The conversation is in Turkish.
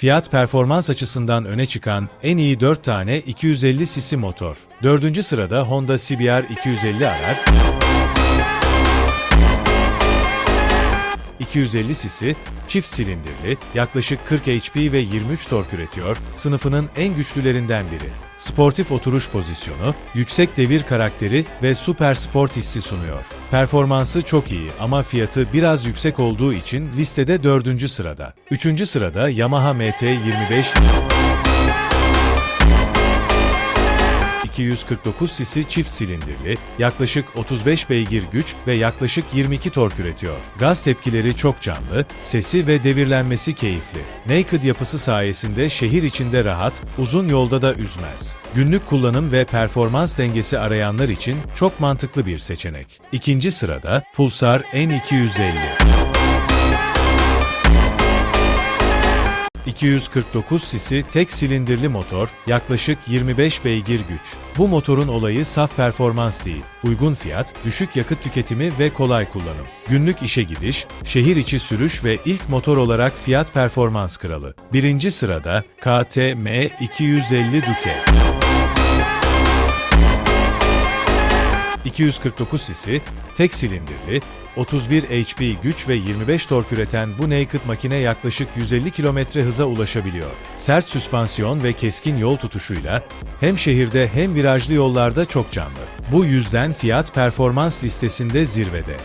Fiyat performans açısından öne çıkan en iyi 4 tane 250 cc motor. 4. sırada Honda CBR 250 arar. 250 cc, çift silindirli, yaklaşık 40 HP ve 23 tork üretiyor, sınıfının en güçlülerinden biri. Sportif oturuş pozisyonu, yüksek devir karakteri ve süper sport hissi sunuyor. Performansı çok iyi ama fiyatı biraz yüksek olduğu için listede 4. sırada. 3. sırada Yamaha MT-25 249 cc çift silindirli, yaklaşık 35 beygir güç ve yaklaşık 22 tork üretiyor. Gaz tepkileri çok canlı, sesi ve devirlenmesi keyifli. Naked yapısı sayesinde şehir içinde rahat, uzun yolda da üzmez. Günlük kullanım ve performans dengesi arayanlar için çok mantıklı bir seçenek. İkinci sırada Pulsar N250. 249 cc tek silindirli motor, yaklaşık 25 beygir güç. Bu motorun olayı saf performans değil, uygun fiyat, düşük yakıt tüketimi ve kolay kullanım. Günlük işe gidiş, şehir içi sürüş ve ilk motor olarak fiyat performans kralı. Birinci sırada KTM 250 Duke. 249 cc, tek silindirli, 31 HP güç ve 25 tork üreten bu naked makine yaklaşık 150 km hıza ulaşabiliyor. Sert süspansiyon ve keskin yol tutuşuyla hem şehirde hem virajlı yollarda çok canlı. Bu yüzden fiyat performans listesinde zirvede.